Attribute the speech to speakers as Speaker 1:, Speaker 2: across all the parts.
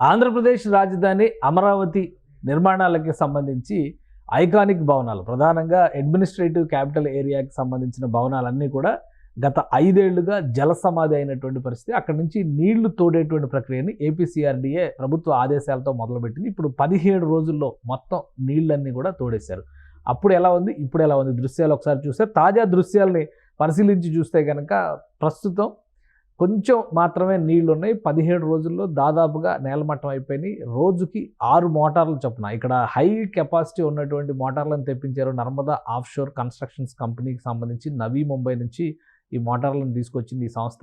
Speaker 1: ఆంధ్రప్రదేశ్ రాజధాని అమరావతి నిర్మాణాలకి సంబంధించి ఐకానిక్ భవనాలు ప్రధానంగా అడ్మినిస్ట్రేటివ్ క్యాపిటల్ ఏరియాకి సంబంధించిన భవనాలన్నీ కూడా గత ఐదేళ్ళుగా జల సమాధి అయినటువంటి పరిస్థితి. అక్కడి నుంచి నీళ్ళు తోడేటువంటి ప్రక్రియని ఏపీసీఆర్డీఏ ప్రభుత్వ ఆదేశాలతో మొదలుపెట్టింది. ఇప్పుడు పదిహేడు రోజుల్లో మొత్తం నీళ్ళన్నీ కూడా తోడేశారు. అప్పుడు ఎలా ఉంది? ఇప్పుడు ఎలా ఉంది? దృశ్యాలు ఒకసారి చూస్తే తాజా దృశ్యాల్ని పరిశీలించి చూస్తే కనుక ప్రస్తుతం కొంచెం మాత్రమే నీళ్ళు ఉన్నాయి పదిహేడు రోజుల్లో దాదాపుగా నేలమట్టం అయిపోయినాయి. రోజుకి ఆరు మోటార్లు చొప్పున ఇక్కడ హై కెపాసిటీ ఉన్నటువంటి మోటార్లను తెప్పించారు నర్మదా ఆఫ్ షోర్ కన్స్ట్రక్షన్స్ కంపెనీకి సంబంధించి నవీ ముంబై నుంచి ఈ మోటార్లను తీసుకొచ్చింది ఈ సంస్థ.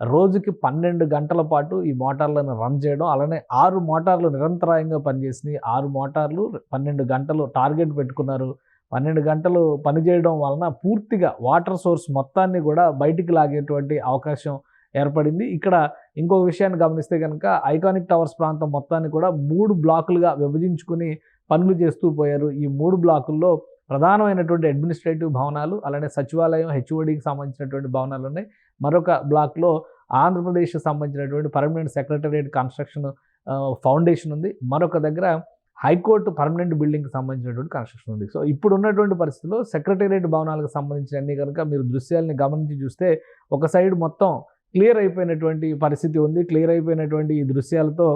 Speaker 1: రోజుకి పన్నెండు గంటల పాటు ఈ మోటార్లను రన్ చేయడం అలానే ఆరు మోటార్లు నిరంతరాయంగా పనిచేసినాయి. ఆరు మోటార్లు పన్నెండు గంటలు టార్గెట్ పెట్టుకున్నారు. పన్నెండు గంటలు పనిచేయడం వలన పూర్తిగా వాటర్ సోర్స్ మొత్తాన్ని కూడా బయటికి లాగేటువంటి అవకాశం ఏర్పడింది. ఇక్కడ ఇంకో విషయాన్ని గమనిస్తే కనుక ఐకానిక్ టవర్స్ ప్రాంతం మొత్తాన్ని కూడా మూడు బ్లాకులుగా విభజించుకుని పనులు చేస్తూ పోయారు. ఈ మూడు బ్లాకుల్లో ప్రధానమైనటువంటి అడ్మినిస్ట్రేటివ్ భవనాలు అలానే సచివాలయం హెచ్ఓడికి సంబంధించినటువంటి భవనాలు ఉన్నాయి. మరొక బ్లాక్లో ఆంధ్రప్రదేశ్కి సంబంధించినటువంటి పర్మనెంట్ సెక్రటరియట్ కన్స్ట్రక్షన్ ఫౌండేషన్ ఉంది. మరొక దగ్గర హైకోర్టు పర్మనెంట్ బిల్డింగ్కి సంబంధించినటువంటి కన్స్ట్రక్షన్ ఉంది. సో ఇప్పుడు ఉన్నటువంటి పరిస్థితుల్లో సెక్రటేరియట్ భవనాలకు సంబంధించిన అన్ని కనుక మీరు దృశ్యాలని గమనించి చూస్తే ఒక సైడ్ మొత్తం క్లియర్ అయిపోయినటువంటి పరిస్థితి ఉంది. క్లియర్ అయిపోయినటువంటి ఈ దృశ్యాలతో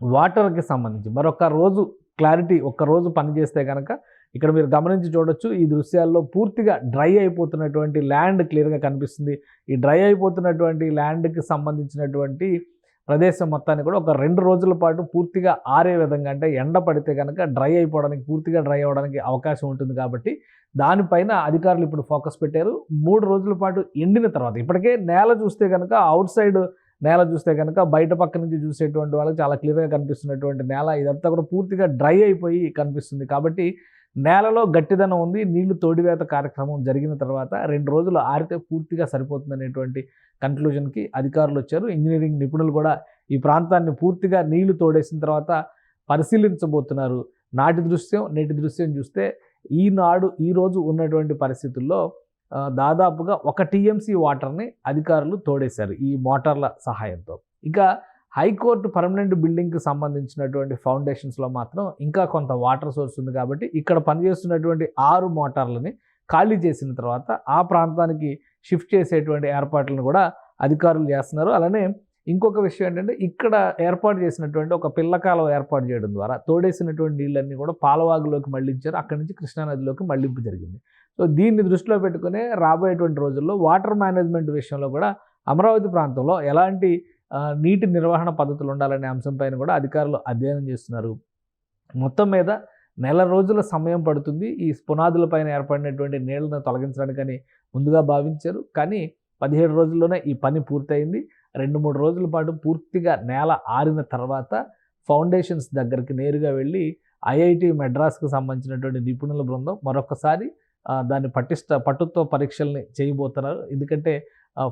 Speaker 1: వాటర్కి సంబంధించి మరొక రోజు క్లారిటీ ఒక్క రోజు పనిచేస్తే కనుక ఇక్కడ మీరు గమనించి చూడొచ్చు. ఈ దృశ్యాల్లో పూర్తిగా డ్రై అయిపోతున్నటువంటి ల్యాండ్ క్లియర్గా కనిపిస్తుంది. ఈ డ్రై అయిపోతున్నటువంటి ల్యాండ్కి సంబంధించినటువంటి ప్రదేశం మొత్తాన్ని కూడా ఒక రెండు రోజుల పాటు పూర్తిగా ఆరే విధంగా అంటే ఎండ పడితే కనుక డ్రై అయిపోవడానికి పూర్తిగా డ్రై అవ్వడానికి అవకాశం ఉంటుంది కాబట్టి దానిపైన అధికారులు ఇప్పుడు ఫోకస్ పెట్టారు. మూడు రోజుల పాటు ఎండిన తర్వాత ఇప్పటికే నేల చూస్తే కనుక అవుట్ సైడ్ నేల చూస్తే కనుక బయట పక్క నుంచి చూసేటువంటి వాళ్ళకి చాలా క్లియర్గా కనిపిస్తున్నటువంటి నేల ఇదంతా కూడా పూర్తిగా డ్రై అయిపోయి కనిపిస్తుంది కాబట్టి నేలలో గట్టిదనం ఉంది నీళ్ళు తోడివేత కార్యక్రమం జరిగిన తర్వాత రెండు రోజులు ఆరితే పూర్తిగా సరిపోతుందనేటువంటి కన్క్లూజన్కి అధికారులు వచ్చారు. ఇంజనీరింగ్ నిపుణులు కూడా ఈ ప్రాంతాన్ని పూర్తిగా నీళ్ళు తోడేసిన తర్వాత పరిశీలించబోతున్నారు. నాటి దృశ్యం నేటి దృశ్యం చూస్తే ఈనాడు ఈరోజు ఉన్నటువంటి పరిస్థితుల్లో దాదాపుగా ఒక టీఎంసీ వాటర్ని అధికారులు తోడేశారు ఈ మోటార్ల సహాయంతో. ఇక హైకోర్టు పర్మనెంట్ బిల్డింగ్కి సంబంధించినటువంటి ఫౌండేషన్స్లో మాత్రం ఇంకా కొంత వాటర్ సోర్స్ ఉంది కాబట్టి ఇక్కడ పనిచేస్తున్నటువంటి ఆరు మోటార్లని ఖాళీ చేసిన తర్వాత ఆ ప్రాంతానికి షిఫ్ట్ చేసేటువంటి ఏర్పాట్లను కూడా అధికారులు చేస్తున్నారు. అలానే ఇంకొక విషయం ఏంటంటే ఇక్కడ ఏర్పాటు చేసినటువంటి ఒక పిల్లకాలం ఏర్పాటు చేయడం ద్వారా తోడేసినటువంటి నీళ్ళన్నీ కూడా పాలవాగులోకి మళ్ళించారు. అక్కడి నుంచి కృష్ణానదిలోకి మళ్ళింపు జరిగింది. సో దీన్ని దృష్టిలో పెట్టుకునే రాబోయేటువంటి రోజుల్లో వాటర్ మేనేజ్మెంట్ విషయంలో కూడా అమరావతి ప్రాంతంలో ఎలాంటి నీటి నిర్వహణ పద్ధతులు ఉండాలనే అంశంపైన కూడా అధికారులు అధ్యయనం చేస్తున్నారు. మొత్తం మీద నెల రోజుల సమయం పడుతుంది. ఈ పునాదులపైన ఏర్పడినటువంటి నీళ్ళను తొలగించడానికని ముందుగా భావించారు. కానీ పదిహేడు రోజుల్లోనే ఈ పని పూర్తయింది. రెండు మూడు రోజుల పాటు పూర్తిగా నేల ఆరిన తర్వాత ఫౌండేషన్స్ దగ్గరికి నేరుగా వెళ్ళి ఐఐటి మెడ్రాస్కు సంబంధించినటువంటి నిపుణుల బృందం మరొకసారి దాన్ని పటిష్ట పట్టుత్వ పరీక్షల్ని చేయబోతున్నారు. ఎందుకంటే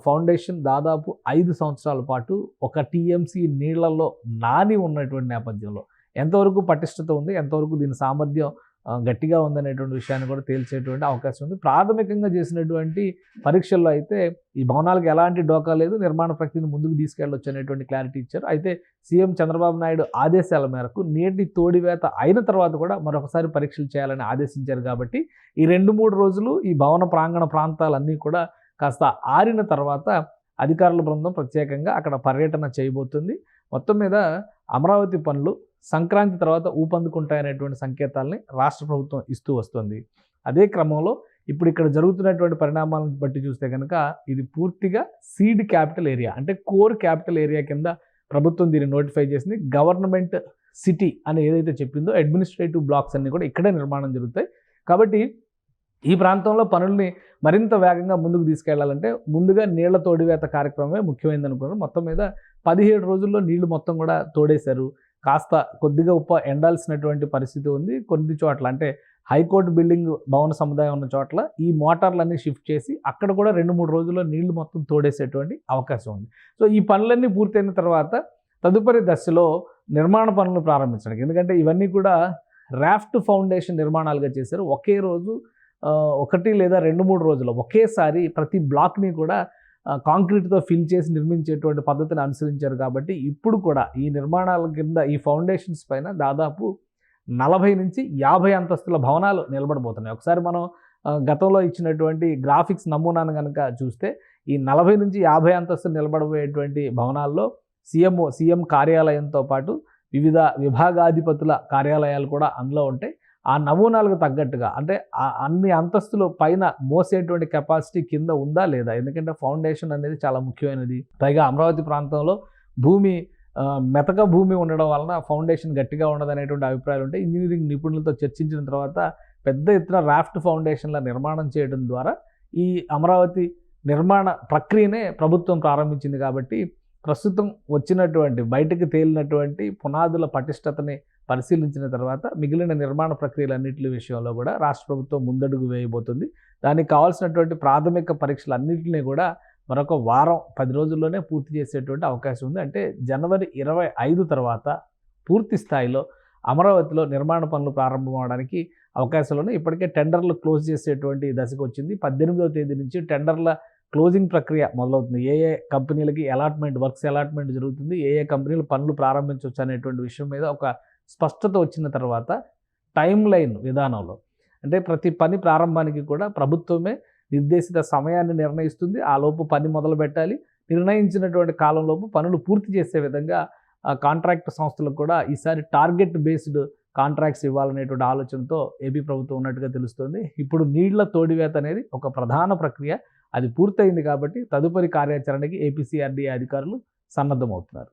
Speaker 1: ఫౌండేషన్ దాదాపు ఐదు సంవత్సరాల పాటు ఒక టీఎంసీ నీళ్ళలో నాని ఉన్నటువంటి నేపథ్యంలో ఎంతవరకు పటిష్టత ఉంది ఎంతవరకు దీని సామర్థ్యం గట్టిగా ఉందనేటువంటి విషయాన్ని కూడా తేల్చేటువంటి అవకాశం ఉంది. ప్రాథమికంగా చేసినటువంటి పరీక్షల్లో అయితే ఈ భవనాలకు ఎలాంటి డోకా లేదు నిర్మాణ ప్రక్రియను ముందుకు తీసుకెళ్ళొచ్చు అనేటువంటి క్లారిటీ ఇచ్చారు. అయితే సీఎం చంద్రబాబు నాయుడు ఆదేశాల మేరకు నేటి తోడివేత అయిన తర్వాత కూడా మరొకసారి పరీక్షలు చేయాలని ఆదేశించారు కాబట్టి ఈ రెండు మూడు రోజులు ఈ భవన ప్రాంగణ ప్రాంతాలన్నీ కూడా కాస్త ఆరిన తర్వాత అధికారుల బృందం ప్రత్యేకంగా అక్కడ పర్యటన చేయబోతుంది. మొత్తం మీద అమరావతి పనులు సంక్రాంతి తర్వాత ఊపందుకుంటాయనేటువంటి సంకేతాలని రాష్ట్ర ప్రభుత్వం ఇస్తూ వస్తుంది. అదే క్రమంలో ఇప్పుడు ఇక్కడ జరుగుతున్నటువంటి పరిణామాలను బట్టి చూస్తే కనుక ఇది పూర్తిగా సీడ్ క్యాపిటల్ ఏరియా అంటే కోర్ క్యాపిటల్ ఏరియా కింద ప్రభుత్వం దీన్ని నోటిఫై చేసింది. గవర్నమెంట్ సిటీ అని ఏదైతే చెప్పిందో అడ్మినిస్ట్రేటివ్ బ్లాక్స్ అన్నీ కూడా ఇక్కడే నిర్మాణం జరుగుతాయి. కాబట్టి ఈ ప్రాంతంలో పనుల్ని మరింత వేగంగా ముందుకు తీసుకెళ్ళాలంటే ముందుగా నీళ్ళ తోడివేత కార్యక్రమమే ముఖ్యమైనది అనుకున్నారు మొత్తం మీద పదిహేడు రోజుల్లో నీళ్ళు మొత్తం కూడా తోడేశారు. కాస్త కొద్దిగా ఉప్ప ఎండాల్సినటువంటి పరిస్థితి ఉంది. కొన్ని చోట్ల అంటే హైకోర్టు బిల్డింగ్ భవన సముదాయం ఉన్న చోట్ల ఈ మోటార్లన్నీ షిఫ్ట్ చేసి అక్కడ కూడా రెండు మూడు రోజుల్లో నీళ్ళు మొత్తం తోడేసేటువంటి అవకాశం ఉంది. సో ఈ పనులన్నీ పూర్తయిన తర్వాత తదుపరి దశలో నిర్మాణ పనులు ప్రారంభించడానికి. ఎందుకంటే ఇవన్నీ కూడా రాఫ్ట్ ఫౌండేషన్ నిర్మాణాలుగా చేశారు. ఒకే రోజు ఒకటి లేదా రెండు మూడు రోజులు ఒకేసారి ప్రతి బ్లాక్ని కూడా కాంక్రీట్తో ఫిల్ చేసి నిర్మించేటువంటి పద్ధతిని అనుసరించారు కాబట్టి ఇప్పుడు కూడా ఈ నిర్మాణాల కింద ఈ ఫౌండేషన్స్ పైన దాదాపు నలభై నుంచి యాభై అంతస్తుల భవనాలు నిలబడబోతున్నాయి. ఒకసారి మనం గతంలో ఇచ్చినటువంటి గ్రాఫిక్స్ నమూనాను కనుక చూస్తే ఈ నలభై నుంచి యాభై అంతస్తులు నిలబడబోయేటువంటి భవనాల్లో సీఎంఓ సీఎం కార్యాలయంతో పాటు వివిధ విభాగాధిపతుల కార్యాలయాలు కూడా అందులో ఉంటాయి. ఆ నమూనాలకు తగ్గట్టుగా అంటే అన్ని అంతస్తులు పైన మోసేటువంటి కెపాసిటీ కింద ఉందా లేదా? ఎందుకంటే ఫౌండేషన్ అనేది చాలా ముఖ్యమైనది. పైగా అమరావతి ప్రాంతంలో భూమి మెతక భూమి ఉండడం వలన ఫౌండేషన్ గట్టిగా ఉండదు అనేటువంటి అభిప్రాయాలు ఉంటాయి. ఇంజనీరింగ్ నిపుణులతో చర్చించిన తర్వాత పెద్ద ఎత్తున రాఫ్ట్ ఫౌండేషన్ల నిర్మాణం చేయడం ద్వారా ఈ అమరావతి నిర్మాణ ప్రక్రియనే ప్రభుత్వం ప్రారంభించింది కాబట్టి ప్రస్తుతం వచ్చినటువంటి బయటకు తేలినటువంటి పునాదుల పటిష్టతని పరిశీలించిన తర్వాత మిగిలిన నిర్మాణ ప్రక్రియలన్నింటి విషయంలో కూడా రాష్ట్ర ప్రభుత్వం ముందడుగు వేయబోతుంది. దానికి కావాల్సినటువంటి ప్రాథమిక పరీక్షలు అన్నింటినీ కూడా మరొక వారం పది రోజుల్లోనే పూర్తి చేసేటువంటి అవకాశం ఉంది. అంటే జనవరి ఇరవై ఐదు తర్వాత పూర్తి స్థాయిలో అమరావతిలో నిర్మాణ పనులు ప్రారంభం అవడానికి అవకాశాలు ఇప్పటికే టెండర్లు క్లోజ్ చేసేటువంటి దశకు వచ్చింది పద్దెనిమిదవ తేదీ నుంచి టెండర్ల క్లోజింగ్ ప్రక్రియ మొదలవుతుంది. ఏ ఏ కంపెనీలకి అలాట్మెంట్ వర్క్స్ అలాట్మెంట్ జరుగుతుంది. ఏ ఏ కంపెనీలు పనులు ప్రారంభించవచ్చు అనేటువంటి విషయం మీద ఒక స్పష్టత వచ్చిన తర్వాత టైం లైన్ విధానంలో అంటే ప్రతి పని ప్రారంభానికి కూడా ప్రభుత్వమే నిర్దేశిత సమయాన్ని నిర్ణయిస్తుంది. ఆ లోపు పని మొదలు పెట్టాలి. నిర్ణయించినటువంటి కాలంలోపు పనులు పూర్తి చేసే విధంగా కాంట్రాక్ట్ సంస్థలకు కూడా ఈసారి టార్గెట్ బేస్డ్ కాంట్రాక్ట్స్ ఇవ్వాలనేటువంటి ఆలోచనతో ఏపీ ప్రభుత్వం ఉన్నట్టుగా తెలుస్తుంది. ఇప్పుడు నీళ్ళ తోడివేత అనేది ఒక ప్రధాన ప్రక్రియ. అది పూర్తయింది కాబట్టి తదుపరి కార్యాచరణకి ఏపీసీఆర్డీఏ అధికారులు సన్నద్ధమవుతున్నారు.